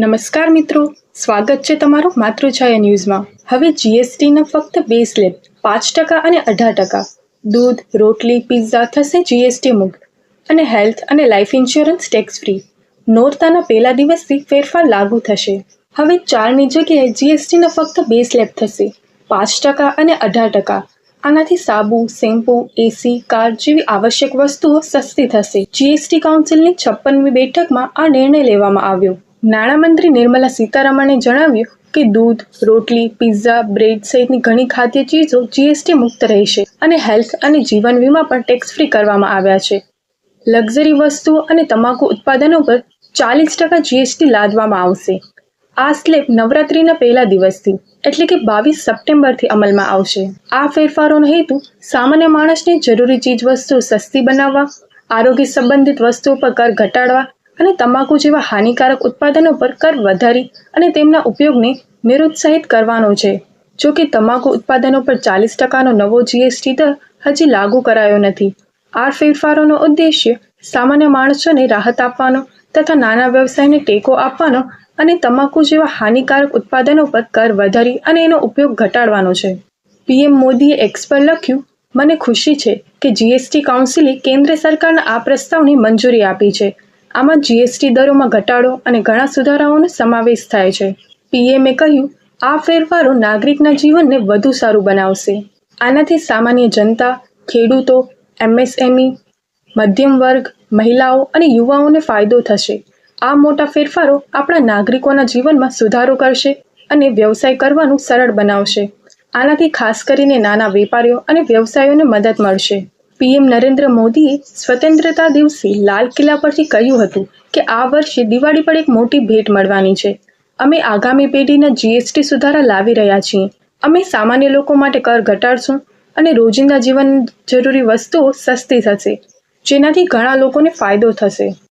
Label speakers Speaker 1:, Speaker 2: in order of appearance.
Speaker 1: નમસ્કાર મિત્રો, સ્વાગત છે તમારું માતૃછાયા ન્યૂઝમાં. હવે જીએસટીના ફક્ત બે સ્લેબ પાંચ ટકા અને અઢાર ટકા. દૂધ, રોટલી, પિઝા થશે જીએસટી મુક્ત. અને હેલ્થ અને લાઈફ ઇન્સ્યોરન્સ ટેક્સ ફ્રી નોરતાના પહેલા દિવસથી ફેરફાર લાગુ થશે. હવે ચારની જગ્યાએ જીએસટીના ફક્ત બે સ્લેબ થશે, પાંચ ટકા અને અઢાર ટકા. આનાથી સાબુ, શેમ્પૂ, એસી, કાર જેવી આવશ્યક વસ્તુઓ સસ્તી થશે. જીએસટી કાઉન્સિલની છપ્પનમી બેઠકમાં આ નિર્ણય લેવામાં આવ્યો. નાણામંત્રી નિર્મલા સીતારામણે જણાવ્યું કે દૂધ, રોટલી, પિઝા, બ્રેડ સહિતની ઘણી ખાદ્ય ચીજો જીએસટી મુક્ત રહેશે અને હેલ્થ અને જીવન વીમા પણ ટેક્સ ફ્રી કરવામાં આવ્યા છે. લક્ઝરી વસ્તુઓ અને તમાકુ ઉત્પાદનો પર ચાલીસ ટકા જીએસટી લાદવામાં આવશે. આ સ્લેબ નવરાત્રીના પહેલા દિવસથી, એટલે કે બાવીસ સપ્ટેમ્બરથી અમલમાં આવશે. આ ફેરફારોનો હેતુ સામાન્ય માણસને જરૂરી ચીજ વસ્તુઓ સસ્તી બનાવવા, આરોગ્ય સંબંધિત વસ્તુઓ પર કર ઘટાડવા અને તમાકુ જેવા હાનિકારક ઉત્પાદનો પર કર વધારી અને તેમના ઉપયોગને નિરુત્સાહિત કરવાનો છે. જો કે તમાકુ ઉત્પાદનો પર ચાલીસ ટકાનો નવો જીએસટી દર હજી લાગુ કરાયો નથી. આ ફેરફારોનો ઉદ્દેશ્ય સામાન્ય માણસોને રાહત આપવાનો તથા નાના વ્યવસાયને ટેકો આપવાનો અને તમાકુ જેવા હાનિકારક ઉત્પાદનો પર કર વધારી અને એનો ઉપયોગ ઘટાડવાનો છે. પીએમ મોદીએ એક્સ પર લખ્યું, મને ખુશી છે કે જીએસટી કાઉન્સિલે કેન્દ્ર સરકારના આ પ્રસ્તાવને મંજૂરી આપી છે. આમાં જીએસટી દરોમાં ઘટાડો અને ઘણા સુધારાઓનો સમાવેશ થાય છે. પીએમએ કહ્યું, આ ફેરફારો નાગરિકના જીવનને વધુ સારું બનાવશે. આનાથી સામાન્ય જનતા, ખેડૂતો એમએસએમઈ મધ્યમ વર્ગ, મહિલાઓ અને યુવાઓને ફાયદો થશે. આ મોટા ફેરફારો આપણા નાગરિકોના જીવનમાં સુધારો કરશે અને વ્યવસાય કરવાનું સરળ બનાવશે. આનાથી ખાસ કરીને નાના વેપારીઓ અને વ્યવસાયોને મદદ મળશે. પીએમ નરેન્દ્ર મોદીએ સ્વતંત્રતા દિવસે લાલ કિલ્લા પરથી કહ્યું હતું કે આ વર્ષે દિવાળી પર એક મોટી ભેટ મળવાની છે. અમે આગામી પેઢીના જીએસટી સુધારા લાવી રહ્યા છીએ. અમે સામાન્ય લોકો માટે કર ઘટાડશું અને રોજિંદા જીવન જરૂરી વસ્તુઓ સસ્તી થશે, જેનાથી ઘણા લોકોને ફાયદો થશે.